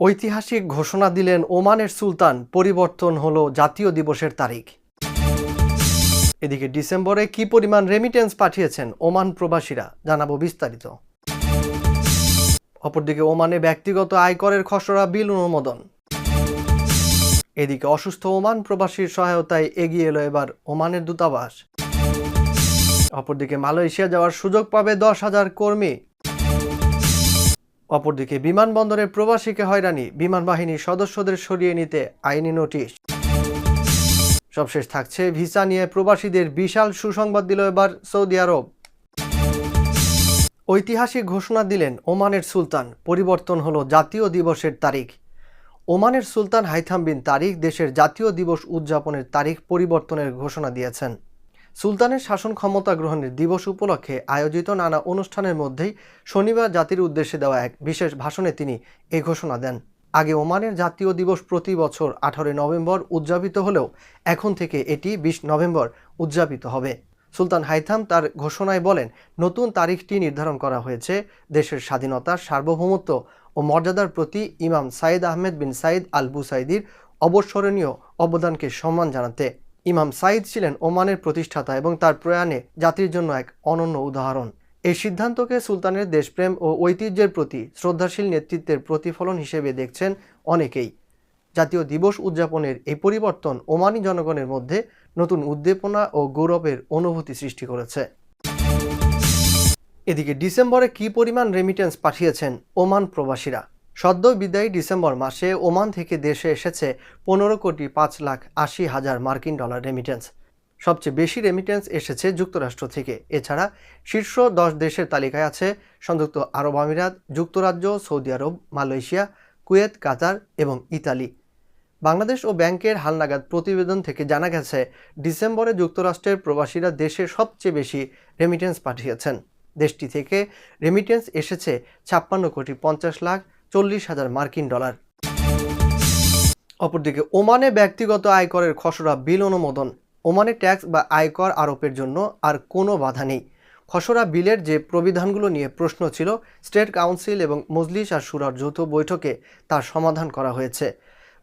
ঐতিহাসিক ঘোষণা দিলেন ওমানের সুলতান, পরিবর্তন হলো জাতীয় দিবসের তারিখ। এদিকে ডিসেম্বরে কি পরিমাণ রেমিটেন্স পাঠিয়েছেন ওমান প্রবাসীরা, জানাব বিস্তারিত। অপরদিকে ওমানে ব্যক্তিগত আয়করের খসড়া বিল অনুমোদন। এদিকে অসুস্থ ওমান প্রবাসীর সহায়তায় এগিয়ে এলো এবার ওমানের দূতাবাস। অপরদিকে মালয়েশিয়া যাওয়ার সুযোগ পাবে দশ হাজার কর্মী। অপরদিকে বিমানবন্দরে প্রবাসীকে হয়রানি বিমান বাহিনীর সদস্যদের সরিয়ে নিতে আইনি নোটিশ। সবশেষ থাকছে ভিসা নিয়ে প্রবাসীদের বিশাল সুসংবাদ দিল এবার সৌদি আরব। ঐতিহাসিক ঘোষণা দিলেন ওমানের সুলতান, পরিবর্তন হলো জাতীয় দিবসের তারিখ। ওমানের সুলতান হাইথাম বিন তারিখ দেশের জাতীয় দিবস উদযাপনের তারিখ পরিবর্তনের ঘোষণা দিয়েছেন। সুলতানের শাসন ক্ষমতা গ্রহণের দিবস উপলক্ষে আয়োজিত নানা অনুষ্ঠানের মধ্যেই শনিবার জাতির উদ্দেশ্যে দেওয়া এক বিশেষ ভাষণে তিনি এ ঘোষণা দেন। আগে ওমানের জাতীয় দিবস প্রতি বছর আঠারোই নভেম্বর উদযাপিত হলেও এখন থেকে এটি বিশ নভেম্বর উদযাপিত হবে। সুলতান হাইথাম তার ঘোষণায় বলেন, নতুন তারিখটি নির্ধারণ করা হয়েছে। দেশের স্বাধীনতা সার্বভৌমত্ব ও মর্যাদার প্রতি ইমাম সাইদ আহমেদ বিন সাইদ আল বুসাইদির অবস্মরণীয় অবদানকে সম্মান জানাতে। ইমাম সাইদ ছিলেন ওমানের প্রতিষ্ঠাতা এবং তার প্রয়াণে জাতির জন্য এক অনন্য উদাহরণ। এই সিদ্ধান্তকে সুলতানের দেশপ্রেম ও ঐতিহ্যের প্রতি শ্রদ্ধাশীল নেতৃত্বের প্রতিফলন হিসেবে দেখছেন অনেকেই। জাতীয় দিবস উদযাপনের এই পরিবর্তন ওমানি জনগণের মধ্যে নতুন উদ্দীপনা ও গৌরবের অনুভূতি সৃষ্টি করেছে। এদিকে ডিসেম্বরে কি পরিমাণ রেমিটেন্স পাঠিয়েছেন ওমান প্রবাসীরা? সদ্য বিদায়ী ডিসেম্বর মাসে ওমান থেকে দেশে এসেছে পনেরো কোটি পাঁচ লাখ আশি হাজার মার্কিন ডলার রেমিটেন্স সবচেয়ে বেশি রেমিটেন্স এসেছে যুক্তরাষ্ট্র থেকে। এছাড়া শীর্ষ দশ দেশের তালিকায় আছে সংযুক্ত আরব আমিরাত, যুক্তরাজ্য, সৌদি আরব, মালয়েশিয়া, কুয়েত, কাতার এবং ইতালি। বাংলাদেশ ও ব্যাংকের হালনাগাদ প্রতিবেদন থেকে জানা গেছে, ডিসেম্বরে যুক্তরাষ্ট্রের প্রবাসীরা দেশে সবচেয়ে বেশি রেমিটেন্স পাঠিয়েছেন। দেশটি থেকে রেমিটেন্স এসেছে ছাপ্পান্ন কোটি পঞ্চাশ লাখ চল্লিশ হাজার মার্কিন ডলার। অপরদিকে, ওমানে ব্যক্তিগত আয়করের খসড়া বিল অনুমোদন। ওমানে ট্যাক্স বা আয়কর আরোপের জন্য আর কোনো বাধা নেই। খসড়া বিলের যে প্রবিধানগুলো নিয়ে প্রশ্ন ছিল, স্টেট কাউন্সিল এবং মজলিস আর সুরার যৌথ বৈঠকে তার সমাধান করা হয়েছে।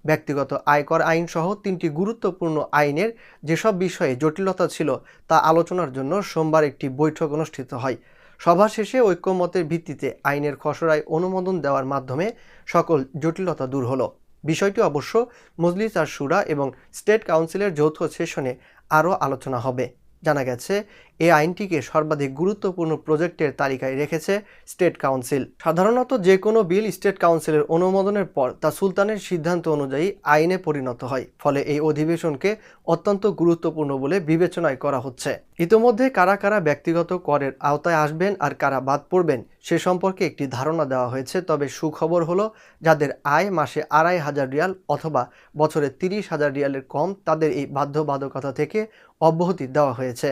ব্যক্তিগত আয়কর আইন সহ তিনটি গুরুত্বপূর্ণ আইনের যেসব বিষয়ে জটিলতা ছিল তা আলোচনার জন্য সোমবার একটি বৈঠক অনুষ্ঠিত হয়। সভা শেষে ঐক্যমতের ভিত্তিতে আইনের খসড়ায় অনুমোদন দেওয়ার মাধ্যমে সকল জটিলতা দূর হলো। বিষয়টি অবশ্য মজলিস আর সুরা এবং স্টেট কাউন্সিলের যৌথ সেশনে আরও আলোচনা হবে। জানা গেছে এই আইনটিকে সর্বাধিক গুরুত্বপূর্ণ প্রজেক্টের তালিকায় রেখেছে স্টেট কাউন্সিল। সাধারণত যে কোনো বিল স্টেট কাউন্সিলের অনুমোদনের পর তা সুলতানের সিদ্ধান্ত অনুযায়ী আইনে পরিণত হয়, ফলে এই অধিবেশনকে অত্যন্ত গুরুত্বপূর্ণ বলে বিবেচনায় করা হচ্ছে। ইতোমধ্যে কারা কারা ব্যক্তিগত করের আওতায় আসবেন আর কারা বাদ পড়বেন সে সম্পর্কে একটি ধারণা দেওয়া হয়েছে, তবে সুখবর হলো যাদের আয় মাসে আড়াই হাজার রিয়াল অথবা বছরে তিরিশ হাজার রিয়ালের কম, তাদের এই বাধ্যবাধকতা থেকে অব্যাহতি দেওয়া হয়েছে।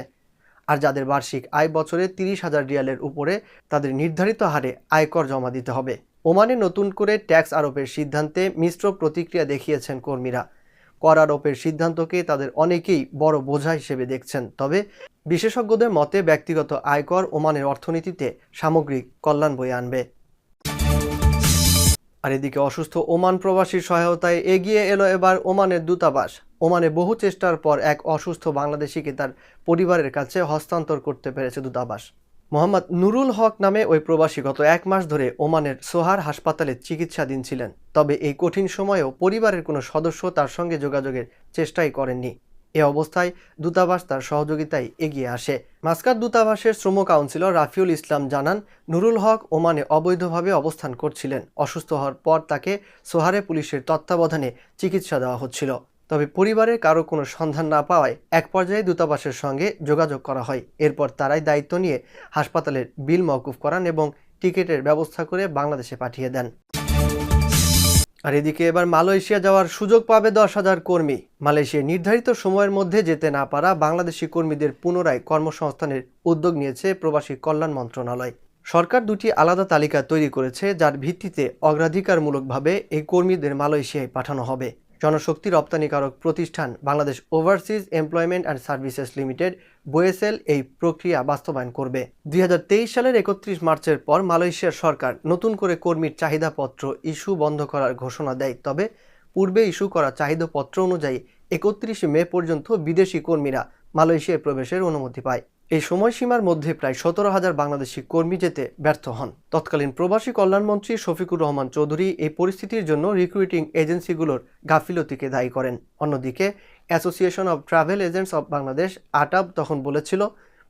আর যাদের বার্ষিক আয় বছরে তিরিশ হাজার রিয়ালের উপরে, তাদের নির্ধারিত হারে আয়কর জমা দিতে হবে। ওমানে নতুন করে ট্যাক্স আরোপের সিদ্ধান্তে মিশ্র প্রতিক্রিয়া দেখিয়েছেন কর্মীরা। কর আরোপের সিদ্ধান্তকে তাদের অনেকেই বড় বোঝা হিসেবে দেখছেন। তবে বিশেষজ্ঞদের মতে, ব্যক্তিগত আয়কর ওমানের অর্থনীতিতে সামগ্রিক কল্যাণ বয়ে আনবে। আর এদিকে অসুস্থ ওমান প্রবাসীর সহায়তায় এগিয়ে এলো এবার ওমানের দূতাবাস। ওমানে বহু চেষ্টার পর এক অসুস্থ বাংলাদেশিকে তার পরিবারের কাছে হস্তান্তর করতে পেরেছে দূতাবাস। মোহাম্মদ নুরুল হক নামে ওই প্রবাসী গত এক মাস ধরে ওমানের সোহার হাসপাতালে চিকিৎসাধীন ছিলেন। তবে এই কঠিন সময়েও পরিবারের কোনো সদস্য তার সঙ্গে যোগাযোগের চেষ্টাই করেননি। এ অবস্থায় দূতাবাস তার সহযোগিতায় এগিয়ে আসে। মাস্কার দূতাবাসের শ্রম কাউন্সিলর রাফিউল ইসলাম জানান, নুরুল হক ওমানে অবৈধভাবে অবস্থান করছিলেন। অসুস্থ হওয়ার পর তাকে সোহারে পুলিশের তত্ত্বাবধানে চিকিৎসা দেওয়া হচ্ছিল। তবে পরিবারের কারও কোনো সন্ধান না পাওয়ায় এক পর্যায়ে দূতাবাসের সঙ্গে যোগাযোগ করা হয়। এরপর তারাই দায়িত্ব নিয়ে হাসপাতালের বিল মওকুফ করান এবং টিকিটের ব্যবস্থা করে বাংলাদেশে পাঠিয়ে দেন। আর এদিকে এবার মালয়েশিয়া যাওয়ার সুযোগ পাবে দশ হাজার কর্মী। মালয়েশিয়া নির্ধারিত সময়ের মধ্যে যেতে না পারা বাংলাদেশি কর্মীদের পুনরায় কর্মসংস্থানের উদ্যোগ নিয়েছে প্রবাসী কল্যাণ মন্ত্রণালয়। সরকার দুটি আলাদা তালিকা তৈরি করেছে, যার ভিত্তিতে অগ্রাধিকারমূলকভাবে এই কর্মীদের মালয়েশিয়ায় পাঠানো হবে। জনশক্তি রপ্তানিকারক প্রতিষ্ঠান Bangladesh overseas employment and services limited BOESL এই প্রক্রিয়া বাস্তবায়ন করবে। দুই হাজার তেইশ সালের একত্রিশ মার্চের পর মালয়েশিয়ার সরকার নতুন করে কর্মীর চাহিদাপত্র ইস্যু বন্ধ করার ঘোষণা দেয়। তবে পূর্বে ইস্যু করা চাহিদাপত্র অনুযায়ী একত্রিশে মে পর্যন্ত বিদেশি কর্মীরা মালয়েশিয়ায় প্রবেশের অনুমতি পায়। এই সময়সীমার মধ্যে প্রায় সতেরো হাজার বাংলাদেশি কর্মী যেতে ব্যর্থ হন। তৎকালীন প্রবাসী কল্যাণমন্ত্রী শফিকুর রহমান চৌধুরী এই পরিস্থিতির জন্য রিক্রুটিং এজেন্সিগুলোর গাফিলতিকে দায়ী করেন। অন্যদিকে association of travel agents of Bangladesh ATAB, তখন বলেছিল,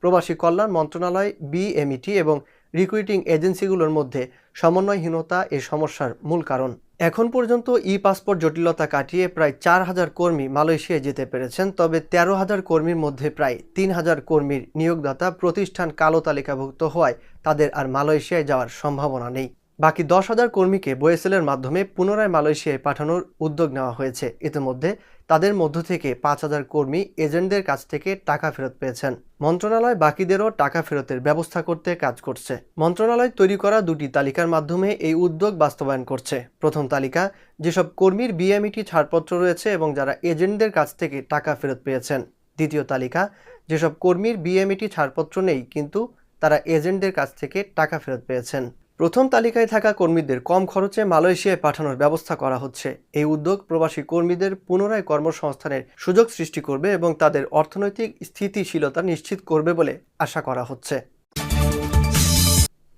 প্রবাসী কল্যাণ মন্ত্রণালয় বিএমইটি এবং রিক্রুটিং এজেন্সিগুলোর মধ্যে সমন্বয়হীনতা এ সমস্যার মূল কারণ। এখন পর্যন্ত ই পাসপোর্ট জটিলতা কাটিয়ে প্রায় চার হাজার কর্মী মালয়েশিয়ায় যেতে পেরেছেন, তবে তেরো হাজার কর্মীর মধ্যে প্রায় তিন হাজার কর্মীর নিয়োগদাতা প্রতিষ্ঠান কালো তালিকাভুক্ত হওয়ায় তাদের আর মালয়েশিয়ায় যাওয়ার সম্ভাবনা নেই। বাকি দশ হাজার কর্মীকে বোয়েসেলের মাধ্যমে পুনরায় মালয়েশিয়ায় পাঠানোর উদ্যোগ নেওয়া হয়েছে। ইতিমধ্যে তাদের মধ্য থেকে পাঁচ হাজার কর্মী এজেন্টদের কাছ থেকে টাকা ফেরত পেয়েছেন। মন্ত্রণালয় বাকিদেরও টাকা ফেরতের ব্যবস্থা করতে কাজ করছে। মন্ত্রণালয় তৈরি করা দুটি তালিকার মাধ্যমে এই উদ্যোগ বাস্তবায়ন করছে। প্রথম তালিকা, যেসব কর্মীর বিএমইটি ছাড়পত্র রয়েছে এবং যারা এজেন্টদের কাছ থেকে টাকা ফেরত পেয়েছেন। দ্বিতীয় তালিকা, যেসব কর্মীর বিএমইটি ছাড়পত্র নেই, কিন্তু তারা এজেন্টদের কাছ থেকে টাকা ফেরত পেয়েছেন। প্রথম তালিকায় থাকা কর্মীদের কম খরচে মালয়েশিয়ায় পাঠানোর ব্যবস্থা করা হচ্ছে। এই উদ্যোগ প্রবাসী কর্মীদের পুনরায় কর্মসংস্থানের সুযোগ সৃষ্টি করবে এবং তাদের অর্থনৈতিক স্থিতিশীলতা নিশ্চিত করবে বলে আশা করা হচ্ছে।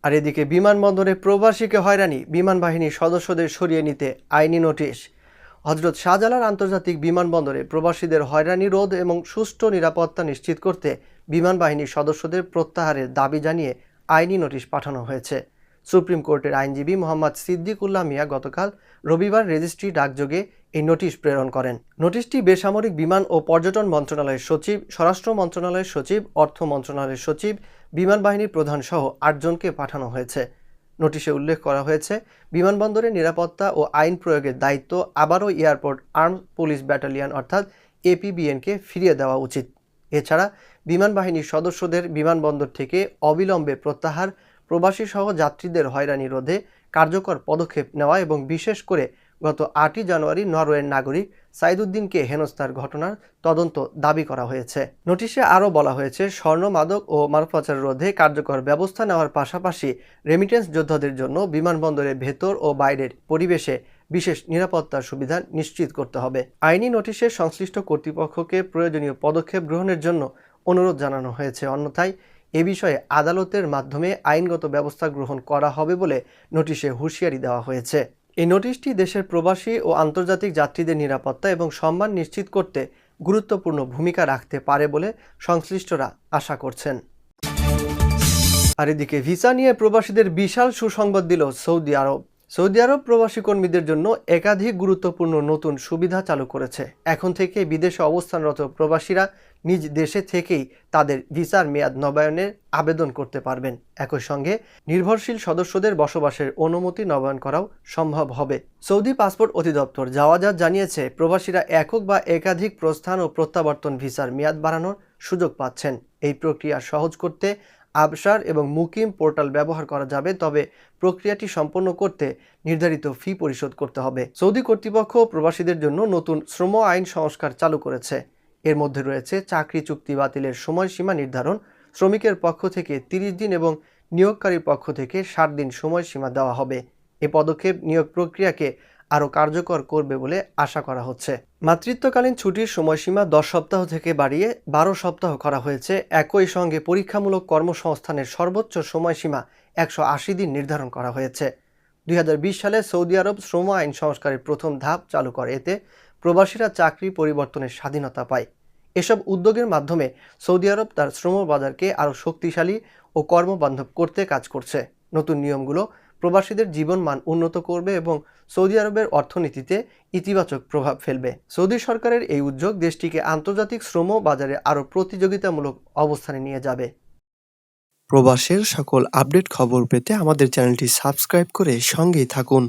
আর এদিকে বিমানবন্দরে প্রবাসীকে হয়রানি, বিমান বাহিনীর সদস্যদের সরিয়ে নিতে আইনি নোটিশ। হজরত শাহজালাল আন্তর্জাতিক বিমানবন্দরে প্রবাসীদের হয়রানি রোধ এবং সুষ্ঠু নিরাপত্তা নিশ্চিত করতে বিমান বাহিনীর সদস্যদের প্রত্যাহারের দাবি জানিয়ে আইনি নোটিশ পাঠানো হয়েছে। সুপ্রিম কোর্টের আইনজীবী মোহাম্মদ সিদ্দিকুল্লাহ মিয়া গতকাল রবিবার রেজিস্ট্রি ডাকযোগে এই নোটিশ প্রেরণ করেন। নোটিশটি বেসামরিক বিমান ও পর্যটন মন্ত্রণালয়ের সচিব, স্বরাষ্ট্র মন্ত্রণালয়ের সচিব, অর্থ মন্ত্রণালয়ের সচিব, বিমান বাহিনীর প্রধান সহ আটজনকে পাঠানো হয়েছে। নোটিশে উল্লেখ করা হয়েছে, বিমানবন্দরের নিরাপত্তা ও আইন প্রয়োগের দায়িত্ব আবারও এয়ারপোর্ট আর্ম পুলিশ ব্যাটালিয়ন অর্থাৎ এপিবিএনকে ফিরিয়ে দেওয়া উচিত। এছাড়া বিমান বাহিনীর সদস্যদের বিমানবন্দর থেকে অবিলম্বে প্রত্যাহার প্রবাসী সহ যাত্রীদের হয়রানি রোধে কার্যকর পদক্ষেপ নেওয়া এবং বিশেষ করে গত আটই জানুয়ারি নরওয়ের নাগরিক সাইদুদ্দিনকে হেনস্থার ঘটনার তদন্ত দাবি করা হয়েছে। নোটিশে আরও বলা হয়েছে, স্বর্ণ মাদক ও মানব রোধে কার্যকর ব্যবস্থা নেওয়ার পাশাপাশি রেমিটেন্স যোদ্ধাদের জন্য বিমানবন্দরের ভেতর ও বাইরের পরিবেশে বিশেষ নিরাপত্তার সুবিধা নিশ্চিত করতে হবে। আইনি নোটিশে সংশ্লিষ্ট কর্তৃপক্ষকে প্রয়োজনীয় পদক্ষেপ গ্রহণের জন্য অনুরোধ জানানো হয়েছে। অন্যথায় এ বিষয়ে আদালতের মাধ্যমে আইনগত ব্যবস্থা গ্রহণ করা হবে বলে নোটিশে হুঁশিয়ারি দেওয়া হয়েছে। এই নোটিশটি দেশের প্রবাসী ও আন্তর্জাতিক যাত্রীদের নিরাপত্তা এবং সম্মান নিশ্চিত করতে গুরুত্বপূর্ণ ভূমিকা রাখতে পারে বলে সংশ্লিষ্টরা আশা করছেন। আর এদিকে ভিসা নিয়ে প্রবাসীদের বিশাল সুসংবাদ দিল সৌদি আরব। সৌদি আরব প্রবাসী কর্মীদের জন্য একাধিক গুরুত্বপূর্ণ নতুন সুবিধা চালু করেছে। এখন থেকে বিদেশে অবস্থানরত প্রবাসীরা নিজ দেশে থেকেই তাদের ভিসার মেয়াদ নবায়নের আবেদন করতে পারবেন। একই সঙ্গে নির্ভরশীল সদস্যদের বসবাসের অনুমতি নবায়ন করাও সম্ভব হবে। সৌদি পাসপোর্ট অধিদপ্তর যাওয়াজাত জানিয়েছে, প্রবাসীরা একক বা একাধিক প্রস্থান ও প্রত্যাবর্তন ভিসার মেয়াদ বাড়ানোর সুযোগ পাচ্ছেন। এই প্রক্রিয়া সহজ করতে আবসার এবং মুকিম পোর্টাল ব্যবহার করা যাবে, তবে প্রক্রিয়াটি সম্পন্ন করতে নির্ধারিত ফি পরিশোধ করতে হবে। সৌদি কর্তৃপক্ষ প্রবাসীদের জন্য নতুন শ্রম আইন সংস্কার চালু করেছে। এর মধ্যে রয়েছে চাকরি চুক্তি বাতিলের সময়সীমা নির্ধারণ, শ্রমিকের পক্ষ থেকে তিরিশ দিন এবং নিয়োগকারীর পক্ষ থেকে ষাট দিন সময়সীমা দেওয়া হবে। এ পদক্ষেপ নিয়োগ প্রক্রিয়াকে আরও কার্যকর করবে বলে আশা করা হচ্ছে। মাতৃত্বকালীন ছুটির সময়সীমা দশ সপ্তাহ থেকে বাড়িয়ে বারো সপ্তাহ করা হয়েছে। একই সঙ্গে পরীক্ষামূলক কর্মসংস্থানের সর্বোচ্চ সময়সীমা একশো আশি দিন নির্ধারণ করা হয়েছে। দুই হাজার বিশ সালে সৌদি আরব শ্রম আইন সংস্কারের প্রথম ধাপ চালু করে। এতে প্রবাসীরা চাকরি পরিবর্তনের স্বাধীনতা পায়। এসব উদ্যোগের মাধ্যমে সৌদি আরব তার শ্রম বাজারকে আরও শক্তিশালী ও কর্মবান্ধব করতে কাজ করছে। নতুন নিয়মগুলো প্রবাসীদের জীবন মান উন্নত করবে এবং সৌদি আরবের অর্থনীতিতে ইতিবাচক প্রভাব ফেলবে। সৌদি সরকারের এই উদ্যোগ দেশটিকে আন্তর্জাতিক শ্রম বাজারে আরও প্রতিযোগিতামূলক অবস্থানে নিয়ে যাবে। প্রবাসের সকল আপডেট খবর পেতে আমাদের চ্যানেলটি সাবস্ক্রাইব করে সঙ্গেই থাকুন।